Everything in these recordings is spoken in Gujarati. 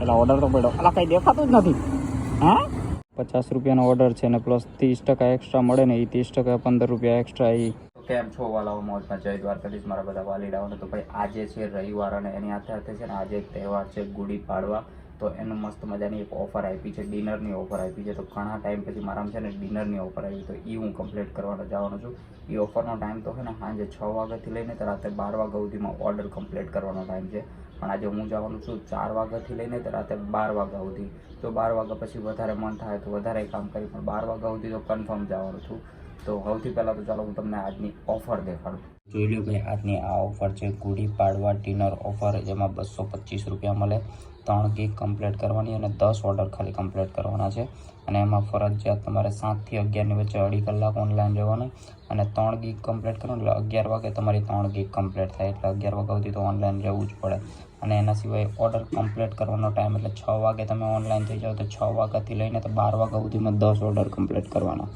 એટલે ઓર્ડર તો પડ્યો અલા કઈ દેખાતું જ નથી. હા? પચાસ રૂપિયાનો ઓર્ડર છે ને પ્લસ ત્રીસ ટકા એક્સ્ટ્રા મળે ને એ ત્રીસ ટકા પંદર રૂપિયા એક્સ્ટ્રા એ કેમ છો વાલાઓ મોજમાં? જય દ્વારકાધીશ મારા બધા વાલીડાઓને તો ભાઈ આજે છે રવિવાર અને એની સાથે સાથે છે ને આજે એક તહેવાર છે ગુડી પાડવા. તો એનું મસ્ત મજાની એક ઓફર આપી છે ડિનરની ઓફર આપી છે. તો ઘણા ટાઈમ પછી મારામાં છે ને ડિનરની ઓફર આવી તો એ હું કમ્પ્લીટ કરવાનો જવાનો છું. એ ઓફરનો ટાઈમ તો છે ને સાંજે છ વાગ્યાથી લઈને તો રાતે બાર વાગ્યા સુધીમાં ઓર્ડર કમ્પ્લીટ કરવાનો ટાઈમ છે. પણ આજે હું જવાનું છું ચાર વાગ્યાથી લઈને તો રાતે બાર વાગ્યા સુધી. તો બાર વાગ્યા પછી વધારે મન થાય તો વધારે કામ કરી, પણ બાર વાગ્યા સુધી તો કન્ફર્મ જવાનું છું. તો સૌથી પહેલાં તો ચાલો હું તમને આજની ઓફર દેખાડું. જોઈ લો ભાઈ, આજની આ ઓફર છે ગુડી પાડવા ડિનર ઓફર જેમાં બસો પચીસ રૂપિયા મળે. ત્રણ કેક કમ્પ્લીટ કરવાની અને દસ ઓર્ડર ખાલી કમ્પ્લીટ કરવાના છે. અને એમાં ફરજિયાત તમારે સાતથી અગિયારની વચ્ચે અઢી કલાક ઓનલાઈન રહેવાનું અને ત્રણ ગીક કમ્પ્લીટ કરવાનું. એટલે અગિયાર વાગે તમારી ત્રણ ગીક કમ્પ્લીટ થાય. એટલે અગિયાર વાગ્યા સુધી તો ઓનલાઈન રહેવું જ પડે. અને એના સિવાય ઓર્ડર કમ્પ્લીટ કરવાનો ટાઈમ એટલે છ વાગે તમે ઓનલાઈન થઈ જાઓ તો છ વાગ્યાથી લઈને તો બાર વાગ્યા સુધીમાં દસ ઓર્ડર કમ્પ્લીટ કરવાના.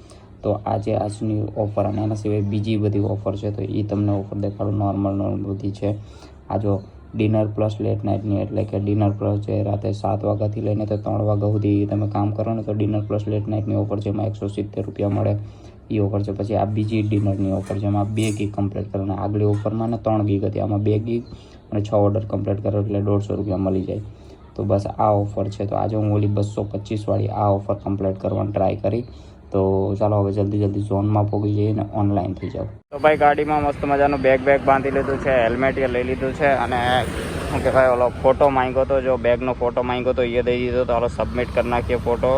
તો આજે આજની ઓફર અને એના સિવાય બીજી બધી ઓફર છે તો એ તમને ઓફર દેખાડું. નોર્મલ નોર્મલ બધી છે. આ જો ડિનર પ્લસ લેટ નાઇટની એટલે કે ડિનર પ્લસ જે રાતે સાત વાગ્યાથી લઈને તો ત્રણ વાગ્યા સુધી તમે કામ કરો ને તો ડિનર પ્લસ લેટ નાઇટની ઓફર છે એમાં એકસો સિત્તેર રૂપિયા મળે એ ઓફર છે. પછી આ બીજી ડિનરની ઓફર છે. એમાં બે ગીગ કમ્પ્લીટ કરો અને આગલી ઓફરમાં ને ત્રણ ગીગ હતી. આમાં બે ગીગ અને છ ઓર્ડર કમ્પ્લીટ કરો એટલે દોઢસો રૂપિયા મળી જાય. તો બસ આ ઓફર છે. તો આજે હું ઓલી બસો પચીસવાળી આ ઓફર કમ્પ્લીટ કરવાની ટ્રાય કરી. તો ચાલો હવે જલ્દી જલ્દી ઝોનમાં પહોંચી જઈએ ને ઓનલાઈન થઈ જાઓ. તો ભાઈ ગાડીમાં મસ્ત મજાનું બેગ બેગ બાંધી લીધું છે હેલ્મેટ એ લઈ લીધું છે અને શું કહેવાય, ઓલો ફોટો માંગ્યો હતો જો બેગનો ફોટો માંગ્યો તો એ દઈ દીધો. તો ઓલો સબમિટ કરી નાખીએ ફોટો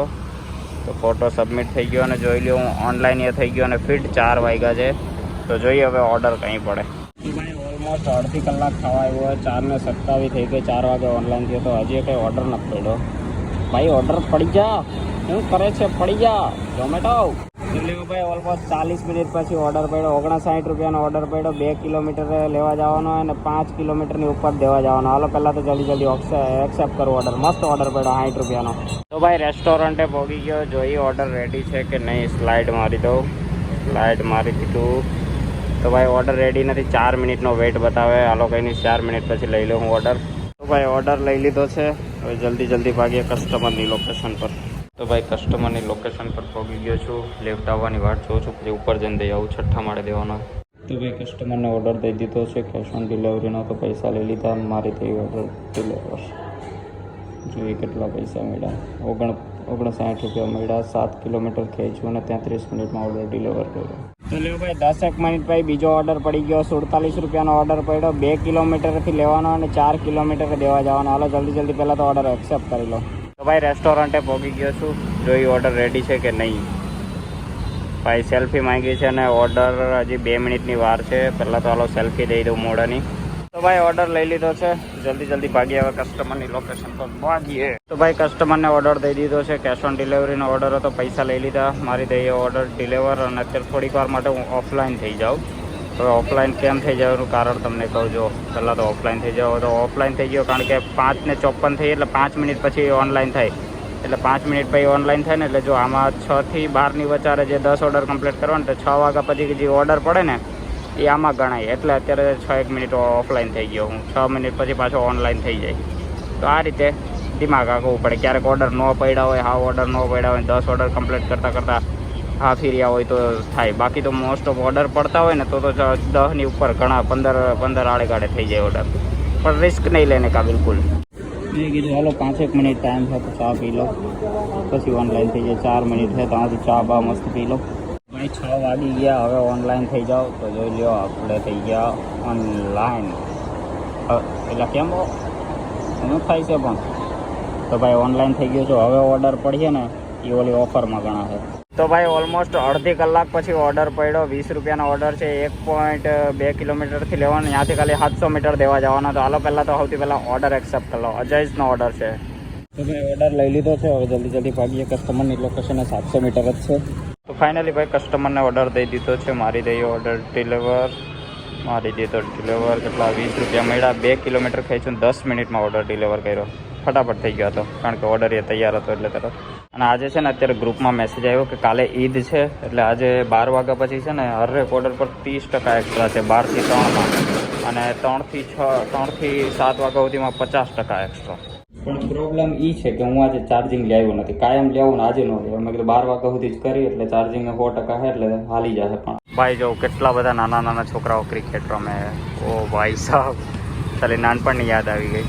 તો ફોટો સબમિટ થઈ ગયો અને જોઈ લ્યો, હું ઓનલાઈન એ થઈ ગયો અને ફિટ ચાર વાગ્યા છે. તો જોઈએ હવે ઓર્ડર કંઈ પડે. ઓલમોસ્ટ અડધી કલાક થવા આવ્યો હોય ચાર ને સત્તાવીસ થઈ ગઈ, ચાર વાગે ઓનલાઈન થયો તો હજી કંઈ ઓર્ડર નથી પડ્યો. ભાઈ ઓર્ડર પડી જા શું કરે છે? પડી જા ઝોમેટો ભાઈ ઓલમોસ્ટ ચાલીસ મિનિટ પછી ઓર્ડર પડ્યો. ઓગણસાઠ રૂપિયાનો ઓર્ડર પડ્યો. બે કિલોમીટર લેવા જવાનો અને પાંચ કિલોમીટરની ઉપર દેવા જવાનો. હાલો, પહેલાં તો જલ્દી જલ્દી એક્સેપ્ટ કરું ઓર્ડર મસ્ત ઓર્ડર પડ્યો, સાઠ રૂપિયાનો. તો ભાઈ રેસ્ટોરન્ટે પહોંચી ગયો. જોઈ ઓર્ડર રેડી છે કે નહીં સ્લાઇડ મારી દઉં. સ્લાઇડ મારી દીધું. તો ભાઈ ઓર્ડર રેડી નથી. ચાર મિનિટનો વેઇટ બતાવે. હાલો કંઈ નહીં, ચાર મિનિટ પછી લઈ લઉં હું ઓર્ડર તો ભાઈ ઓર્ડર લઈ લીધો છે. હવે જલ્દી જલ્દી ભાગીએ કસ્ટમરની લોકેશન પર. તો ભાઈ કસ્ટમરની લોકેશન પર પહોંચી ગયો છું. લેફ્ટ આવવાની વાટ જોઉં છું. પછી ઉપર જઈને દઈ આવું, છઠ્ઠા માળે દેવાનો. તો ભાઈ કસ્ટમરને ઓર્ડર દઈ દીધો છે. કેશ ઓન ડિલિવરીનો તો પૈસા લઈ લીધા. મારી થઈ ઓર્ડર ડિલિવર જોઈએ કેટલા પૈસા મળ્યા. ઓગણ, ઓગણસાઠ રૂપિયા મળ્યા. સાત કિલોમીટર ખેંચ્યું અને તેત્રીસ મિનિટમાં ઓર્ડર ડિલિવર કર્યો. તો ભાઈ ભાઈ દસેક મિનિટ પછી બીજો ઓર્ડર પડી ગયો, સુડતાલીસ રૂપિયાનો ઓર્ડર પડ્યો. બે કિલોમીટરથી લેવાનો અને ચાર કિલોમીટર દેવા જવાનો. હાલો, જલ્દી જલ્દી પહેલાં તો ઓર્ડર એક્સેપ્ટ કરી લો. તો ભાઈ રેસ્ટોરન્ટે પહોંચી ગયો છું. જોઈ ઓર્ડર રેડી છે કે નહીં? ભાઈ સેલ્ફી માંગી છે અને ઓર્ડર હજી બે મિનિટની વાર છે. પહેલાં તો હાલો સેલ્ફી દઈ દઉં મોઢાની. તો ભાઈ ઓર્ડર લઈ લીધો છે. જલ્દી જલ્દી ભાગી આવે કસ્ટમરની લોકેશન પર. ભાગીએ. તો ભાઈ કસ્ટમરને ઓર્ડર દઈ દીધો છે. કેશ ઓન ડિલિવરીનો ઓર્ડર હતો, પૈસા લઈ લીધા. મારી દઈએ ઓર્ડર ડિલિવર અને અત્યારે થોડીક વાર માટે હું ઓફલાઈન થઈ જાઉં. હવે ઓફલાઈન કેમ થઈ જવાનું કારણ તમને કહું જો. પહેલાં તો ઓફલાઈન થઈ જાઓ તો ઓફલાઈન થઈ ગયો કારણ કે પાંચ ને ચોપન થઈ એટલે પાંચ મિનિટ પછી ઓનલાઈન થાય. એટલે પાંચ મિનિટ પછી ઓનલાઈન થાય ને એટલે જો આમાં છથી બારની વચારે જે દસ ઓર્ડર કમ્પ્લીટ કરવાનો, તો છ વાગ્યા પછી જે ઓર્ડર પડે ને એ આમાં ગણાય. એટલે અત્યારે છ એક મિનિટ ઓફલાઈન થઈ ગયો હું. છ મિનિટ પછી પાછો ઓનલાઈન થઈ જાય. તો આ રીતે દિમાગ આખવું પડે. ક્યારેક ઓર્ડર ન પડ્યા હોય હા ઓર્ડર ન પડ્યા હોય, દસ ઓર્ડર કમ્પ્લીટ કરતાં કરતાં હા ફેર્યા હોય તો થાય. બાકી તો મોસ્ટ ઓફ ઓર્ડર પડતા હોય ને તો તો દહની ઉપર ઘણા પંદર પંદર આડે ગાડે થઈ જાય ઓર્ડર પણ રિસ્ક નહીં લઈને કા બિલકુલ. મેં કીધું, હાલો પાંચેક મિનિટ ટાઈમ છે, તો ચા પી લો. પછી ઓનલાઈન થઈ જાય. ચાર મિનિટ છે ત્યાંથી ચા બા મસ્ત પી લો. છ વાગી ગયા. હવે ઓનલાઈન થઈ જાઓ તો જોઈ લ્યો આપણે થઈ ગયા ઓનલાઈન એટલે કેમ શું થાય છે પણ. તો ભાઈ ઓનલાઈન થઈ ગયો છો. હવે ઓર્ડર પડીએ ને એ ઓલી ઓફરમાં ગણાશે. તો ભાઈ ઓલમોસ્ટ અડધી કલાક પછી ઓર્ડર પડ્યો. વીસ રૂપિયાનો ઓર્ડર છે. એક પોઈન્ટ બે કિલોમીટરથી લેવાનો. ત્યાંથી ખાલી સાતસો મીટર દેવા જવાનો. તો હાલો પહેલાં તો સૌથી પહેલાં ઓર્ડર એક્સેપ્ટ કરો. અજયસનો ઓર્ડર છે. તો ભાઈ ઓર્ડર લઈ લીધો છે. હવે જલ્દી જલ્દી ભાગીએ. કસ્ટમરની લોકેશન સાતસો મીટર જ છે. તો ફાઇનલી ભાઈ કસ્ટમરને ઓર્ડર દઈ દીધો છે. મારી દઈએ ઓર્ડર ડિલિવર મારી દીધો ડિલિવર કેટલા? વીસ રૂપિયા મળ્યા. બે કિલોમીટર ખેંચું દસ મિનિટમાં ઓર્ડર ડિલિવર કર્યો. ફટાફટ થઈ ગયો હતો, કારણ કે ઓર્ડર એ તૈયાર હતો એટલે તરત. અને આજે છે ને અત્યારે ગ્રુપમાં મેસેજ આવ્યો કે કાલે ઈદ છે, એટલે આજે બાર વાગ્યા પછી છે ને હરેક ઓર્ડર પર ત્રીસ ટકા એક્સ્ટ્રા છે બારથી ત્રણમાં અને ત્રણથી છ ત્રણથી સાત વાગ્યા સુધીમાં પચાસ ટકા એક્સ્ટ્રા પણ પ્રોબ્લેમ એ છે કે હું આજે ચાર્જિંગ લેવું નથી. કાયમ લેવું ને આજે ન લેવું. મેં કીધું બાર વાગ્યા સુધી જ કરી એટલે ચાર્જિંગ સો ટકા છે એટલે હાલી જશે પણ. ભાઈ જો કેટલા બધા નાના નાના છોકરાઓ ક્રિકેટ રમે. ઓ ભાઈ સાહેબ ખાલી નાનપણની યાદ આવી ગઈ?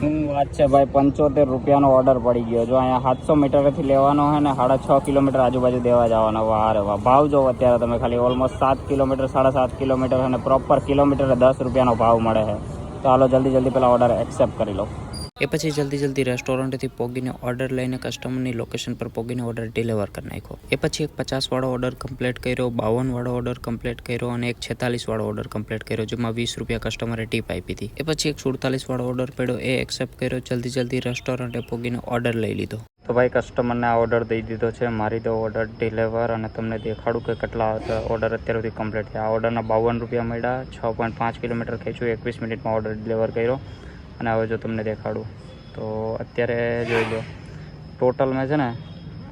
શું વાત છે ભાઈ? પંચોતેર રૂપિયાનો ઓર્ડર પડી ગયો. જો અહીંયા સાતસો મીટરથી લેવાનો હોય ને સાડા છ કિલોમીટર આજુબાજુ દેવા જવાનો. વાહ રે વાહ. ભાવ જો અત્યારે તમે ખાલી ઓલમોસ્ટ સાત કિલોમીટર સાડા સાત કિલોમીટર અને પ્રોપર કિલોમીટરે દસ રૂપિયાનો ભાવ મળે છે. તો હાલો જલ્દી જલ્દી પેલા ઓર્ડર એક્સેપ્ટ કરી લો. એ પછી જલ્દી જલ્દી રેસ્ટોરન્ટથી પોગીને ઓર્ડર લઈને કસ્ટમરની લોકેશન પર પોગીને ઓર્ડર ડિલિવર કરી નાખ્યો. એ પછી એક પચાસ વાળો ઓર્ડર કમ્પ્લીટ કર્યો બાવન વાળો ઓર્ડર કમ્પ્લીટ કર્યો અને એક છેતાલીસ વાળો ઓર્ડર કમ્પ્લીટ કર્યો, જેમાં વીસ રૂપિયા કસ્ટમરે ટીપ આપી હતી. એ પછી એક સુડતાલીસ વાળો ઓર્ડર પડ્યો, એ એક્સેપ્ટ કર્યો, જલ્દી જલ્દી રેસ્ટોરન્ટે પોગીને ઓર્ડર લઈ લીધો. તો ભાઈ કસ્ટમરને આ ઓર્ડર દઈ દીધો છે, મારી તો ઓર્ડર ડિલિવર અને તમને દેખાડું કે કેટલા ઓર્ડર અત્યાર સુધી કમ્પ્લીટ થયા. આ ઓર્ડરના બાવન રૂપિયા મળ્યા, છ પોઈન્ટ પાંચ કિલોમીટર ખેંચ્યું, એકવીસ મિનિટમાં ઓર્ડર ડિલિવર કર્યો. અને હવે જો તમને દેખાડું, તો અત્યારે જોઈ લો. ટોટલ મેં છે ને,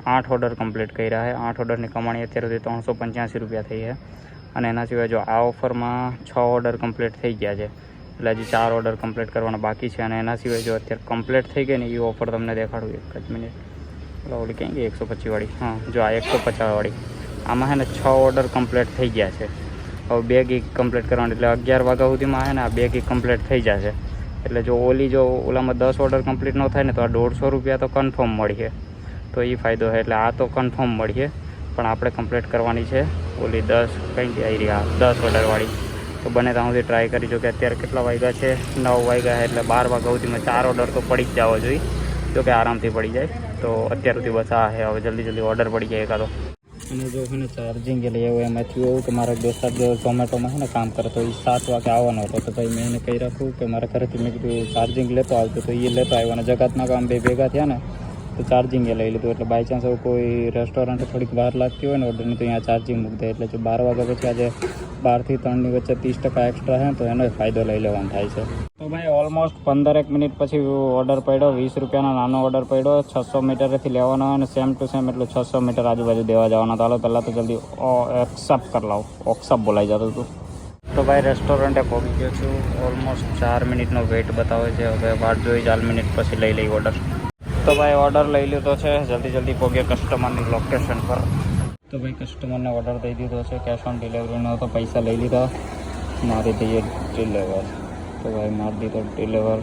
આઠ ઓર્ડર કમ્પ્લીટ કર્યા છે. આઠ ઓર્ડરની કમાણી અત્યાર સુધી ત્રણસો પંચ્યાસી રૂપિયા થઈ છે. અને એના સિવાય જો આ ઓફરમાં છ ઓર્ડર કમ્પ્લીટ થઈ ગયા છે. એટલે હજી ચાર ઓર્ડર કમ્પ્લીટ કરવાના બાકી છે. અને એના સિવાય જો અત્યારે કમ્પ્લીટ થઈ ગઈ ને, એ ઓફર તમને દેખાડું એક જ મિનિટ ઓલી ક્યાં ગઈ? એકસો પચીસવાળી હા, જો આ એકસો પચાસવાળી આમાં છે ને, છ ઓર્ડર કમ્પ્લીટ થઈ ગયા છે. હવે બે ગીક કમ્પ્લીટ કરવાની. એટલે અગિયાર વાગ્યા સુધીમાં છે ને, આ બે ગીક કમ્પ્લીટ થઈ જશે. એટલે જો ઓલી જો ઓલામાં દસ ઓર્ડર કમ્પ્લીટ ન થાય ને તો આ દોઢસો રૂપિયા તો કન્ફર્મ મળીએ. તો એ ફાયદો છે એટલે આ તો કન્ફર્મ મળીએ. પણ આપણે કમ્પ્લીટ કરવાની છે. ઓલી દસ કંઈ કે આવી રહ્યા દસ ઓર્ડરવાળી તો બને ત્યાં સુધી ટ્રાય કરી. જો કે અત્યારે કેટલા વાગ્યા છે? નવ વાગ્યા છે એટલે બાર વાગ્યા સુધીમાં ચાર ઓર્ડર તો પડી જ જવો જોઈએ જો કે આરામથી પડી જાય. તો અત્યાર સુધી બસ આ હવે જલ્દી જલ્દી ઓર્ડર પડી જાય એકાદો. અને જો છે ને ચાર્જિંગ એટલે એવું એમાં થયું એવું કે મારા દોસ્તાર જો ઝોમેટોમાં છે ને કામ કરે તો એ સાત વાગે આવવાનો હતો. તો ભાઈ મેં એને કહી રાખું કે મારા ઘરેથી મેં કીધું ચાર્જિંગ લેતો આવતો તો એ લેતો આવ્યો અને જગતના કામ બે ભેગા થયા ને તો ચાર્જિંગ એ લઈ લીધું. એટલે બાય ચાન્સ કોઈ રેસ્ટોરન્ટ થોડીક વાર લાગતી હોય ને ઓર્ડરની તો અહીંયા ચાર્જિંગ મૂકી દે. એટલે જો બાર વાગ્યા પછી આજે બારથી ત્રણની વચ્ચે ત્રીસ ટકા એક્સ્ટ્રા છે તો એનો ફાયદો લઈ લેવાનો થાય છે. તો ભાઈ ઓલમોસ્ટ પંદરેક મિનિટ પછી ઓર્ડર પડ્યો. વીસ રૂપિયાનો નાનો ઓર્ડર પડ્યો. છસો મીટરથી લેવાનો હોય અને સેમ ટુ સેમ એટલે છસો મીટર આજુબાજુ દેવા જવાનો. તો હાલો પહેલાં તો જલ્દી એક્સેપ્ટ કરી લાવો. ઓક્સેપ્ટ બોલાઈ જતું હતું. તો ભાઈ રેસ્ટોરન્ટે પહોંચી ગયો છું. ઓલમોસ્ટ ચાર મિનિટનો વેઇટ બતાવે છે. હવે વાટ જોઈ ચાર મિનિટ પછી લઈ લઈ ઓર્ડર તો ભાઈ ઓર્ડર લઈ લીધો છે. જલ્દી જલ્દી પહોંચીએ કસ્ટમરની લોકેશન પર. તો ભાઈ કસ્ટમરને ઓર્ડર દઈ દીધો છે. કેશ ઓન ડિલિવરીનો તો પૈસા લઈ લીધા. મારી દઈએ ડિલિવર તો ભાઈ મારી દીધો ડિલિવર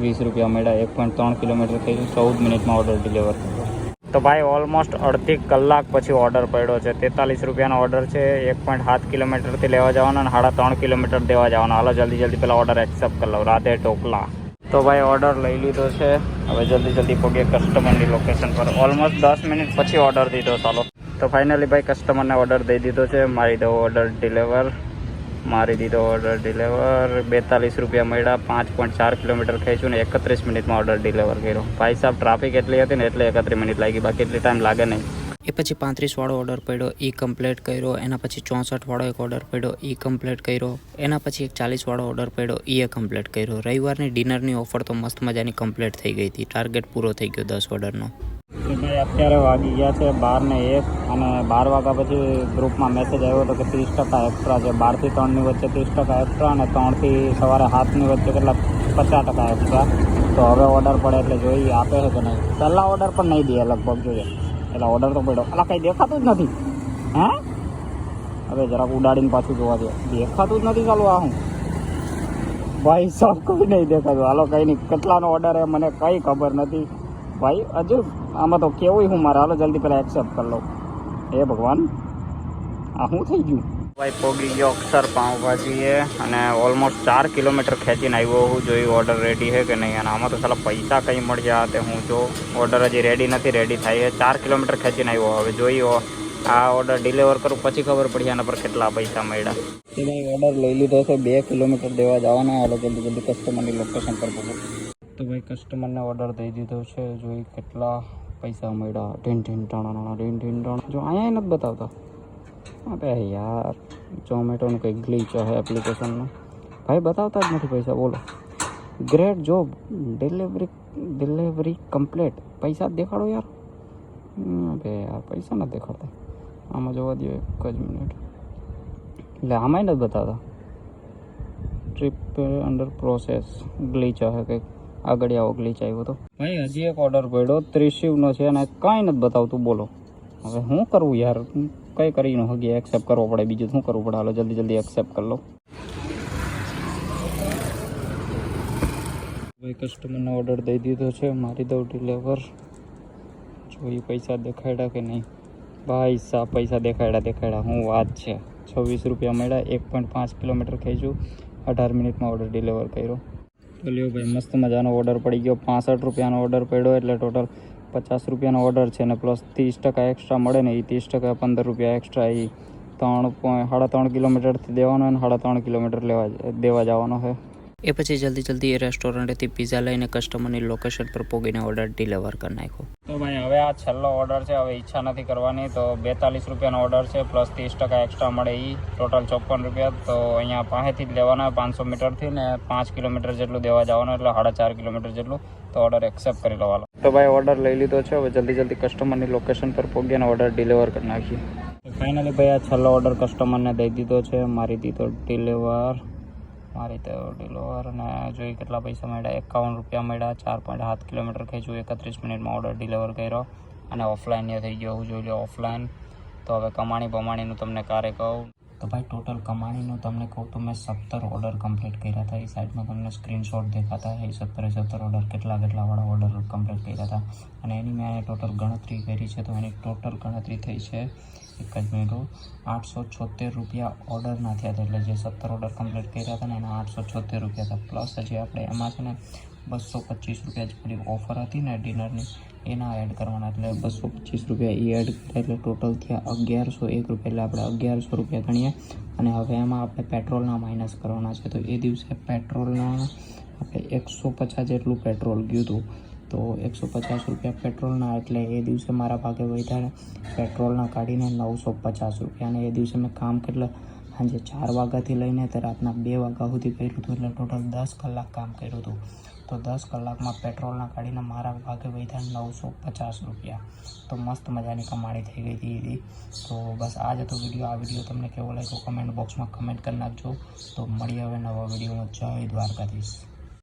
વીસ રૂપિયા મળ્યા. એક પોઈન્ટ ત્રણ કિલોમીટર થઈ ચૌદ મિનિટમાં ઓર્ડર ડિલિવર થયો તો ભાઈ ઓલમોસ્ટ અડધી કલાક પછી ઓર્ડર પડ્યો છે. તેતાલીસ રૂપિયાનો ઓર્ડર છે. એક પોઈન્ટ સાત કિલોમીટરથી લેવા જવાનો અને સાડા ત્રણ કિલોમીટર દેવા જવાનો. હાલો, જલ્દી જલ્દી પેલા ઓર્ડર એક્સેપ્ટ કરી લઉં. રાધે ટોકલા તો ભાઈ ઓર્ડર લઈ લીધો છે. હવે જલ્દી જલ્દી પહોંચીએ કસ્ટમરની લોકેશન પર. ઓલમોસ્ટ દસ મિનિટ પછી ઓર્ડર દીધો, ચાલો. તો ફાઇનલી ભાઈ કસ્ટમરને ઓર્ડર દઈ દીધો છે. મારી દો ઓર્ડર ડિલિવર મારી દીધો ઓર્ડર ડિલિવર બેતાલીસ રૂપિયા મળ્યા. પાંચ પોઈન્ટ ચાર કિલોમીટર ખેંચ્યું ને એકત્રીસ મિનિટમાં ઓર્ડર ડિલિવર કર્યો. ભાઈ સાહેબ ટ્રાફિક એટલી હતી ને એટલે એકત્રીસ મિનિટ લાગી. બાકી એટલી ટાઈમ લાગે નહીં. એ પછી પાંત્રીસવાળો ઓર્ડર પડ્યો એ કમ્પ્લીટ કર્યો, એના પછી ચોસઠવાળો એક ઓર્ડર પડ્યો એ કમ્પ્લીટ કર્યો, એના પછી એક ચાલીસવાળો ઓર્ડર પડ્યો એ કમ્પ્લીટ કર્યો. રવિવારની ડિનરની ઓફર તો મસ્ત મજાની કમ્પ્લીટ થઈ ગઈ હતી. ટાર્ગેટ પૂરો થઈ ગયો દસ ઓર્ડરનો અત્યારે વાગી ગયા છે બાર ને એક અને બાર વાગ્યા પછી ગ્રુપમાં મેસેજ આવ્યો હતો કે ત્રીસ ટકા એક્સ્ટ્રા છે. બારથી ત્રણની વચ્ચે ત્રીસ ટકા એક્સ્ટ્રા અને ત્રણથી સવારે સાતની વચ્ચે કેટલા? પચાસ ટકા એક્સ્ટ્રા તો હવે ઓર્ડર પડે એટલે જોઈએ, આપે છે કે નહીં? પહેલાં ઓર્ડર પણ નહીં દે લગભગ, જોઈએ. એટલે ઓર્ડર તો પડ્યો. અલા, કંઈ દેખાતું જ નથી. હે? હવે જરાક ઉડાડીને પાછું જોવા દે. દેખાતું જ નથી ચાલુ આ હું ભાઈ સાહેબ કોઈ નહીં દેખાતું. હાલો, કંઈ નહીં. કેટલાનો ઓર્ડર એ મને કંઈ ખબર નથી. ભાઈ, હજુ આમાં તો કેવું હું મારે, હાલો, જલ્દી પહેલાં એક્સેપ્ટ કરી લઉં. હે ભગવાન? આ શું થઈ ગયું? ભાઈ પોગી ગયો અક્ષર પાઉંભાજીએ અને ઓલમોસ્ટ ચાર કિલોમીટર ખેંચીને આવ્યો હું, જોયું ઓર્ડર રેડી છે કે નહીં? અને આમાં તો સાલા પૈસા કંઈ મળ્યા તે હું જો ઓર્ડર હજી રેડી નથી રેડી થાય છે. ચાર કિલોમીટર ખેંચીને આવ્યો હવે, જોયો આ ઓર્ડર ડિલિવર કરું પછી ખબર પડી આના પર કેટલા પૈસા મળ્યા. તો ભાઈ ઓર્ડર લઈ લીધો છે, બે કિલોમીટર દેવા જવાના હાલો જલ્દી જલ્દી કસ્ટમરની લોકેશન પર પહોંચો તો ભાઈ કસ્ટમરને ઓર્ડર દઈ દીધો છે, જોઈ કેટલા પૈસા મળ્યા. ઢીન ઢીન ટાણા ઢીન ઢીન ટાણા જો અહીંયા નથી બતાવતા. અરે યાર, ઝોમેટોનું કંઈક ગ્લીચ છે એપ્લિકેશનનું ભાઈ, બતાવતા જ નથી પૈસા, બોલો. Great job delivery delivery complete પૈસા જ દેખાડો યાર. અબે યાર, પૈસા નથી દેખાડતા. આમાં જોવા દો એક જ મિનિટ એટલે આમાંય નથી બતાવતા. ટ્રીપ અંડર પ્રોસેસ ગ્લીચ હશે કંઈક. આગળ આવો ગ્લીચ આવ્યો તો. ભાઈ, હજી એક ઓર્ડર પડ્યો. ત્રિશિવનો છે અને કાંઈ નથી બતાવતું. બોલો. હવે શું કરવું યાર? કઈ કરીને હગી એક્સેપ્ટ કરવો પડે. બીજું શું કરવું પડે? હાલો, જલ્દી જલ્દી એક્સેપ્ટ કરી લો. ભાઈ કસ્ટમરને ઓર્ડર દઈ દીધો છે. મારી દઉં ડિલેવર જોઈ પૈસા દેખાડ્યા કે નહીં? ભાઈ સા પૈસા દેખાડ્યા દેખાડ્યા. હું વાત છે. છવ્વીસ રૂપિયા મળ્યા, એક પોઈન્ટ પાંચ કિલોમીટર ખેંચ્યું અઢાર મિનિટમાં ઓર્ડર ડિલેવર કર્યો. તો ભાઈ, મસ્ત મજાનો ઓર્ડર પડી ગયો. પાસઠ રૂપિયાનો ઓર્ડર પડ્યો, એટલે ટોટલ પચાસ રૂપિયાનો ઓર્ડર છે ને પ્લસ ત્રીસ ટકા એક્સ્ટ્રા મળે ને એ ત્રીસ ટકા પંદર રૂપિયા એક્સ્ટ્રા એ ત્રણ પોઈન્ટ સાડા ત્રણ કિલોમીટરથી દેવાનો અને સાડા ત્રણ કિલોમીટર લેવા દેવા જવાનો છે એ પછી જલ્દી જલ્દી એ રેસ્ટોરન્ટેથી પીઝા લઈને કસ્ટમરની લોકેશન પર પોગીને ઓર્ડર ડિલિવર કરી નાખ્યો. તો ભાઈ હવે આ છેલ્લો ઓર્ડર છે હવે ઈચ્છા નથી કરવાની. તો બેતાલીસ રૂપિયાનો ઓર્ડર છે પ્લસ ત્રીસ ટકા એક્સ્ટ્રા મળે એ ટોટલ ચોપન રૂપિયા. તો અહીંયા પાસેથી જ લેવાના પાંચસો મીટરથી ને પાંચ કિલોમીટર જેટલું દેવા જવાનું એટલે સાડા ચાર કિલોમીટર જેટલું. તો ઓર્ડર એક્સેપ્ટ કરી લેવાનો. તો ભાઈ ઓર્ડર લઈ લીધો છે. હવે જલ્દી જલ્દી કસ્ટમરની લોકેશન પર પહોંચીને ઓર્ડર ડિલિવર કરી નાખીએ. ફાઇનલી ભાઈ આ છેલ્લો ઓર્ડર કસ્ટમરને દઈ દીધો છે. મારી દીધો ડિલિવર મારી તો ડિલિવર અને જોઈ કેટલા પૈસા મળ્યા? એકાવન રૂપિયા મળ્યા, ચાર પોઈન્ટ સાત કિલોમીટર ખેંચ્યું એકત્રીસ મિનિટમાં ઓર્ડર ડિલિવર કર્યો અને ઓફલાઈન એ થઈ ગયો. હું જોઈ લો ઓફલાઈન તો હવે કમાણી બમાણીનું તમને કારે કહું. તો ભાઈ ટોટલ કમાણીનું તમને કહું તો મેં સત્તર ઓર્ડર કમ્પ્લીટ કર્યા હતા. એ સાઈડમાં તમને સ્ક્રીનશોટ દેખાતા એ સત્તરે સત્તર ઓર્ડર કેટલા કેટલાવાળા ઓર્ડર કમ્પ્લીટ કર્યા હતા. અને એની મેં ટોટલ ગણતરી કરી છે. તો એની ટોટલ ગણતરી થઈ છે એક જ મિનિટ આઠસો છોતેર રૂપિયા ઓર્ડરના થયા હતા એટલે જે સત્તર ઓર્ડર કમ્પ્લીટ કર્યા હતા ને એના આઠસો છોતેર રૂપિયા હતા. પ્લસ હજી આપણે એમાં છે ને બસો પચીસ રૂપિયા જેટલી ઓફર હતી ને ડિનરની એના એડ કરવાના એટલે બસો પચીસ રૂપિયા એ એડ કર્યા એટલે ટોટલ થયા અગિયારસો એક રૂપિયા એટલે આપણે અગિયારસો રૂપિયા ગણીએ અને હવે એમાં આપણે પેટ્રોલના માઇનસ કરવાના છે. તો એ દિવસે પેટ્રોલના આપણે એકસો પચાસ જેટલું પેટ્રોલ ગયું હતું. તો એકસો પચાસ રૂપિયા પેટ્રોલના, એટલે એ દિવસે મારા ભાગે વધારે પેટ્રોલના કાઢીને નવસો પચાસ રૂપિયા. અને એ દિવસે મેં કામ કેટલા, સાંજે ચાર વાગ્યાથી લઈને તે રાતના બે વાગ્યા સુધી કર્યું હતું, એટલે ટોટલ દસ કલાક કામ કર્યું હતું. તો દસ કલાકમાં પેટ્રોલના કાઢીને મારા ભાગે વધ્યા નવસો પચાસ રૂપિયા. તો મસ્ત મજાની કમાણી થઈ ગઈ હતી એવી તો બસ આ જ હતો વીડિયો. આ વીડિયો તમને કેવો લાગ્યો? કમેન્ટ બોક્સમાં કમેન્ટ કરી નાખજો. તો મળીએ હવે નવા વિડીયોમાં. જય દ્વારકાધીશ.